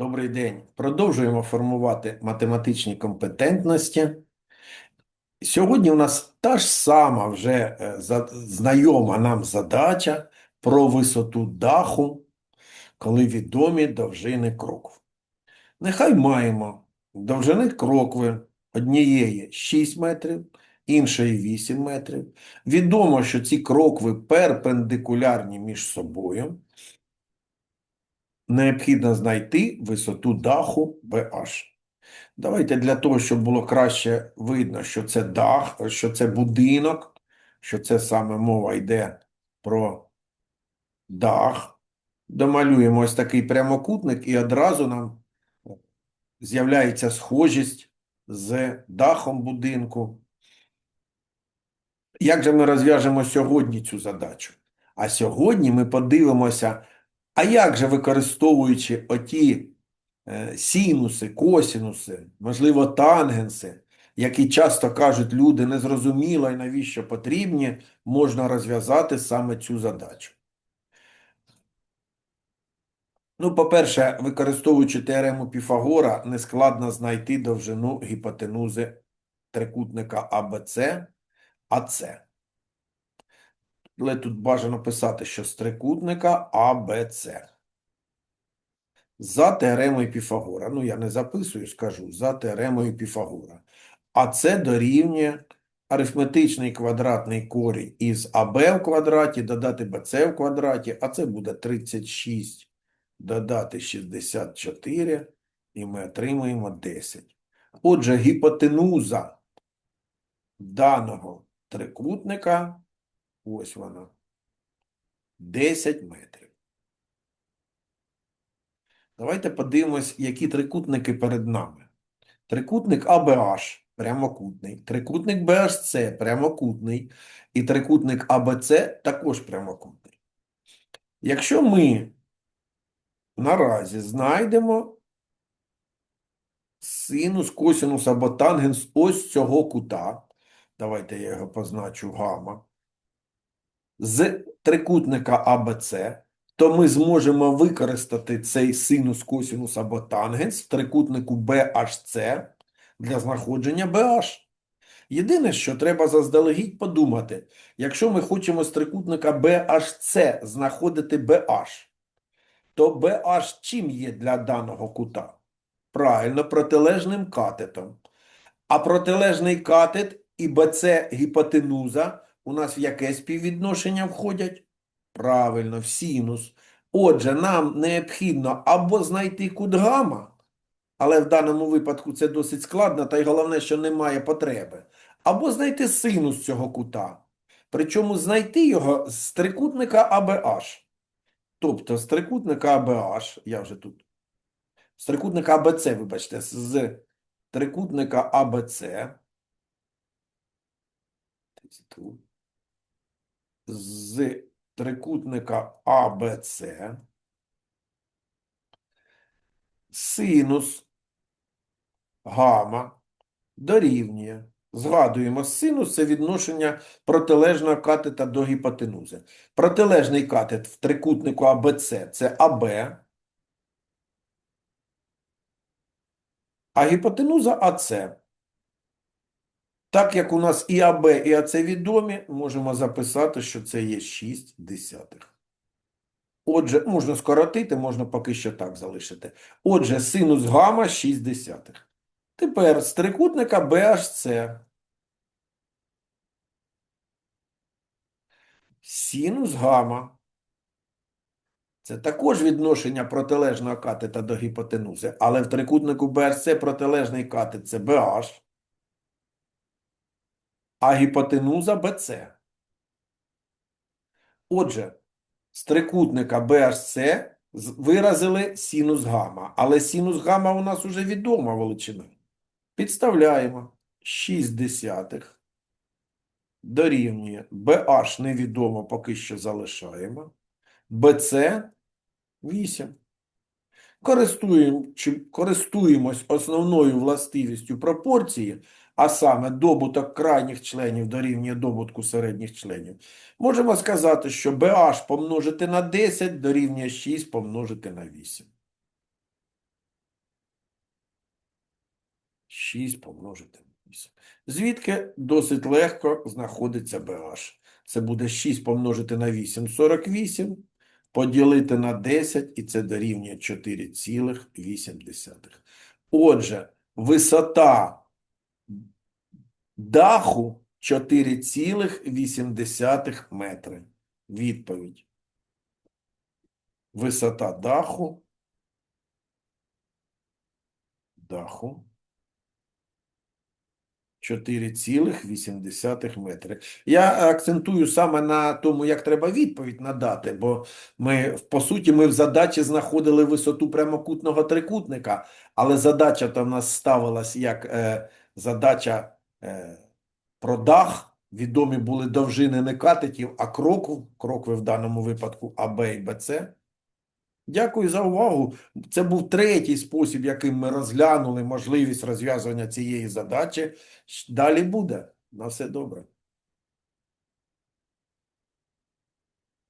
Добрий день. Продовжуємо формувати математичні компетентності. Сьогодні у нас та ж сама вже е, знайома нам задача про висоту даху, коли відомі довжини крокв. Нехай маємо довжини крокви однієї 6 метрів, іншої 8 метрів. Відомо, що ці крокви перпендикулярні між собою. Необхідно знайти висоту даху BH. Давайте для того, щоб було краще видно, що це дах, що це будинок, що це саме мова йде про дах. Домалюємо ось такий прямокутник, і одразу нам з'являється схожість з дахом будинку. Як же ми розв'яжемо сьогодні цю задачу? А сьогодні ми подивимося, а як же використовуючи оті е, синуси, косінуси, можливо, тангенси, які часто кажуть люди незрозуміло і навіщо потрібні, можна розв'язати саме цю задачу. Ну, по-перше, використовуючи теорему Піфагора, нескладно знайти довжину гіпотенузи трикутника АБЦ, АЦ. Але тут бажано писати, що з трикутника АБЦ. За теоремою Піфагора. Ну, я не записую, скажу, за теоремою Піфагора. А це дорівнює арифметичний квадратний корінь із АБ в квадраті, додати БЦ в квадраті, а це буде 36 додати 64, і ми отримуємо 10. Отже, гіпотенуза даного трикутника, ось вона, 10 метрів. Давайте подивимось, які трикутники перед нами. Трикутник ABH прямокутний, трикутник BHC прямокутний і трикутник ABC також прямокутний. Якщо ми наразі знайдемо синус, косинус або тангенс ось цього кута, давайте я його позначу гамма, з трикутника ABC, то ми зможемо використати цей синус, косинус або тангенс в трикутнику BHC для знаходження BH. Єдине, що треба заздалегідь подумати, якщо ми хочемо з трикутника BHC знаходити BH, то BH чим є для даного кута? Правильно, протилежним катетом. А протилежний катет і BC гіпотенуза у нас в яке співвідношення входять? Правильно, в синус. Отже, нам необхідно або знайти кут гамма, але в даному випадку це досить складно, та й головне, що немає потреби, або знайти синус цього кута. Причому знайти його з трикутника ABH. Тобто з трикутника ABH, я вже тут, з трикутника ABC, вибачте, з трикутника тут, з трикутника ABC, синус гамма дорівнює. Згадуємо, синус – це відношення протилежного катета до гіпотенузи. Протилежний катет в трикутнику ABC – це АБ, а гіпотенуза АЦ. Так як у нас і АБ, і АЦ відомі, можемо записати, що це є 6 десятих. Отже, можна скоротити, можна поки що так залишити. Отже, синус гамма 6 десятих. Тепер з трикутника BHC. Синус гамма. Це також відношення протилежного катета до гіпотенузи, але в трикутнику BHC протилежний катет – це BH, а гіпотенуза BC. Отже, з трикутника BHC виразили синус гамма, але синус гамма у нас уже відома величина. Підставляємо 6 десятих дорівнює BH невідомо, поки що залишаємо. BC 8. Користуємось основною властивістю пропорції, а саме добуток крайніх членів дорівнює добутку середніх членів. Можемо сказати, що BH помножити на 10 дорівнює 6 помножити на 8. 6 помножити на 8. Звідки досить легко знаходиться BH. Це буде 6 помножити на 8 – 48, поділити на 10, і це дорівнює 4,8. Отже, висота даху 4,8 метри. Відповідь. Висота даху. Даху. 4,8 метри. Я акцентую саме на тому, як треба відповідь надати, бо ми, по суті, ми в задачі знаходили висоту прямокутного трикутника, але задача там в нас ставилась як е, задача е, про дах. Відомі були довжини не катетів, а кроків. Крокви в даному випадку АБ і БЦ. Дякую за увагу. Це був третій спосіб, яким ми розглянули можливість розв'язування цієї задачі. Далі буде. На все добре.